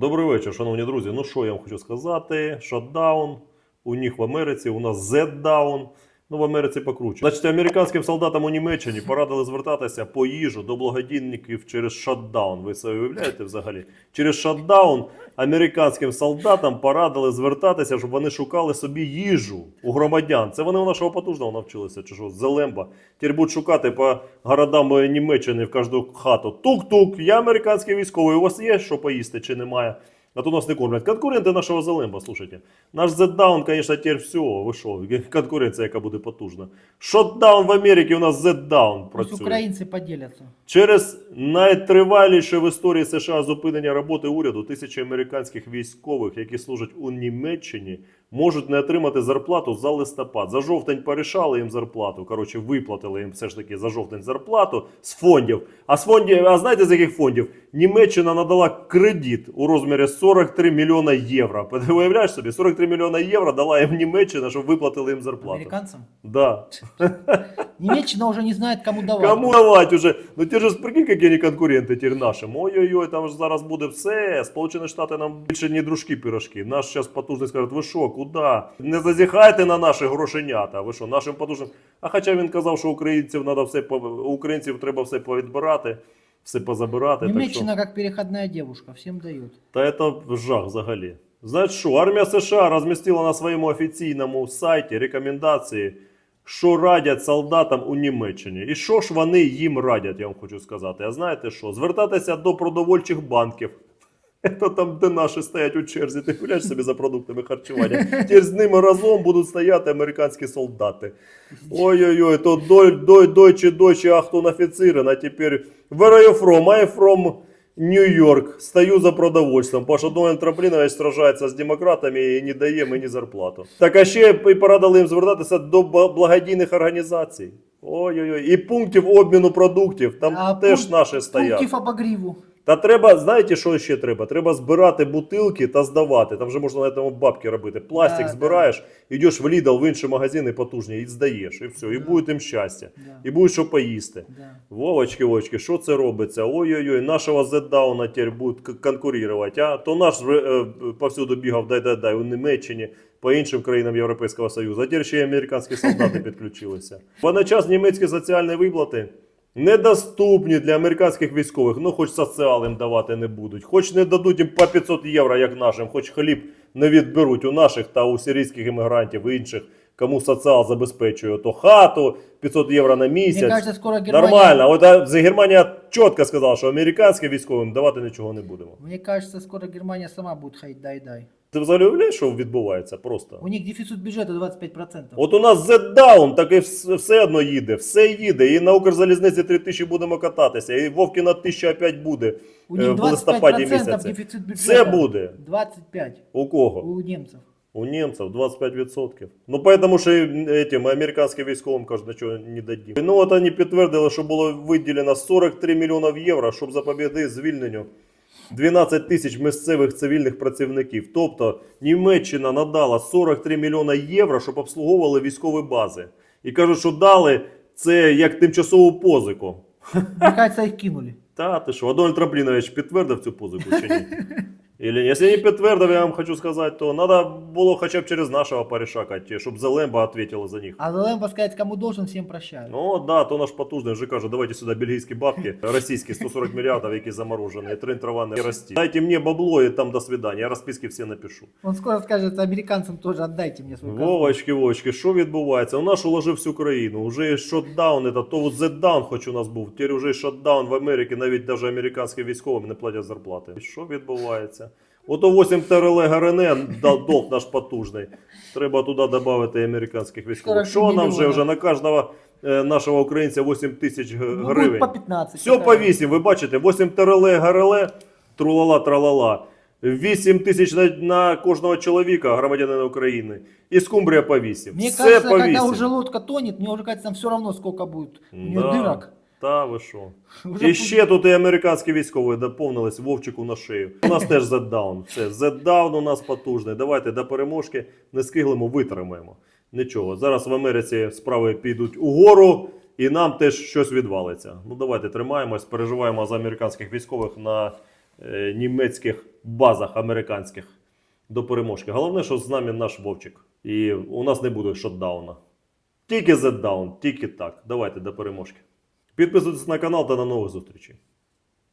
Добрий вечір, шановні друзі. Ну що я вам хочу сказати? Шатдаун. У них в Америці, у нас Z-даун. Ну, в Америці покруче. Значить, американським солдатам у Німеччині порадили звертатися по їжу до благодійників через шатдаун. Ви це уявляєте взагалі? Через шатдаун американським солдатам порадили звертатися, щоб вони шукали собі їжу у громадян. Це вони у нашого потужного навчилися, чи що, Зелемба. Тепер будуть шукати по городам Німеччини в кожну хату. Тук-тук, я американський військовий. У вас є що поїсти чи немає? А то нас не кормлять. Конкуренти нашого Зелемба, слушайте. Наш Z-Down, конечно, теперь все. Ви що? Конкуренція, яка буде потужна. Шотдаун в Америці у нас Z-Down працює. Українці поділяться. Через найтриваліше в історії США зупинення роботи уряду тисячі американських військових, які служать у Німеччині, можуть не отримати зарплату за листопад. За жовтень порішали їм зарплату. Коротше, виплатили їм все ж таки за жовтень зарплату з фондів. А з фондів, а знаєте з яких фондів? Німеччина надала кредит у розмірі 43 мільйона євро. Ти Уявляєш собі, 43 мільйона євро дала їм Німеччина, щоб виплатили їм зарплату. Американцам. Да. Немеччина уже не знает, кому давать. Кому давать уже? Ну ті ж прикинь, які вони конкуренти тепер нашим. Ой-ой-ой, там ж зараз буде все. Сполучені Штати нам більше не дружки пірожки. Наш зараз потужний скажуть, ви що, куди? Не зазіхайте на наші грошенята. Ви що, нашим потужним. А хоча він казав, що українців надо все українців треба все повідбирати, все позабирати. Так що... Немеччина как переходная девушка, всем. Та це жах взагалі. Знаєте що, армія США розмістила на своєму офіційному сайті рекомендації, що радять солдатам у Німеччині. І що ж вони їм радять, я вам хочу сказати. А знаєте що? Звертатися до продовольчих банків. Це там, де наші стоять у черзі, ти гуляєш собі за продуктами харчування. Тепер з ними разом будуть стояти американські солдати. Ой-ой-ой, то дой, дой, дойче, дойче, ахтун офіцерин, а тепер where are you from? I'm from Нью-Йорк. Стою за продовольством. Паша Дуэн Траплінович сражається з демократами і не дає мені зарплату. Так а ще і порадили їм звертатися до благодійних організацій. Ой-ой-ой, і пунктів обміну продуктів. Там А теж пункт- наші стоять. Пунктів обогріву. Та треба, знаєте, що ще треба? Треба збирати бутилки та здавати. Там вже можна на цьому бабки робити. Пластик Да, збираєш, йдеш в Lidl, в інші магазини потужні і здаєш. І все. І буде їм щастя. Да. І буде що поїсти. Да. Вовочки, Вовочки, що це робиться? Ой-ой-ой, нашого Z-дауна тепер будуть к- конкурувати. А? То наш е, е, повсюду бігав дай-дай-дай у Німеччині, по іншим країнам Європейського Союзу. А тепер ще й американські солдати підключилися. Водночас німецькі соціальні виплати недоступні для американських військових. Ну, хоч соціал їм давати не будуть, хоч не дадуть їм по 500 євро, як нашим, хоч хліб не відберуть у наших та у сирійських іммігрантів і інших. Кому соціал забезпечує то хату 500 євро на місяць. Мне кажется, скоро Германия... Нормально. От за Германія чітко сказала, що американським військовим давати нічого не будемо. Мне кажется, скоро Германия сама будет ходить дай-дай. Ти взагалі уявляєш, що відбувається просто? У них дефицит бюджета 25%. От у нас Z-Down, так і вс- все одно їде, все їде. І на Укрзалізниці 3 тисячі будемо кататися, і Вовкіна 1000 опять буде У е, них в листопаді 25% місяці. дефицит бюджета. Все буде. 25 У кого? у немцев. У немцев 25%. Ну, поэтому що этим американським військовим кажуть, нічого не дадим. Ну, от вони підтвердили, що було виділено 43 мільйонів євро, щоб запобігти звільненню 12 тисяч місцевих цивільних працівників. Тобто Німеччина надала 43 мільйона євро, щоб обслуговували військові бази. І кажуть, що дали це як тимчасову позику. Мне це їх кинули. Та ти що, а Дональд Трамплінович підтвердив цю позику чи ні? Или? Якщо не підтвердив, я вам хочу сказати, то треба було хоча б через нашого порішакати, щоб Зелемба відповіла за них. А Лемба сказать, кому должен, всем прощаю. Ну да, то наш потужний вже каже, давайте сюди бельгійські бабки, російські 140 мільярдів, які заморожені, трин трава не рости. Дайте мені бабло і там до свидання, я розписки всі напишу. Он скоро скажет американцам тоже, отдайте мне свой козлов. Вовочки, Вовочки, що відбувається? У нас уложив всю країну. Уже є шотдаун, это, то от Z-даун хоч у нас був. Тепер уже шотдаун в Америці, навіть даже американським військовим не платять зарплати. Що відбувається? Ото 8 ТРЛ ГРН долг наш потужний. Треба туди додати американських військових. Що нам вже вже на кожного е, нашого українця 8 тисяч г- Ну, гривень? по 15. Все по 8, ви бачите, 8 ТРЛ, ГРЛ, трулала, тралала. 8 тисяч на, на кожного чоловіка, громадянина України. І скумбрія по 8. Мне Все кажется, по 8. когда уже лодка тонет, мне уже кажется, там все равно сколько будет у нее Да. дырок. Та ви що? І ще тут і американські військові доповнились Вовчику на шию. У нас теж Z-Down. Все, Z-Down у нас потужний. Давайте до переможки не скиглимо, витримаємо. Нічого. Зараз в Америці справи підуть угору, і нам теж щось відвалиться. Ну давайте тримаємось, переживаємо за американських військових на е, німецьких базах американських до переможки. Головне, що з нами наш Вовчик. І у нас не буде шотдауна. Тільки зетдаун, тільки так. Давайте до переможки. Підписуйтесь на канал та на нових зустрічей.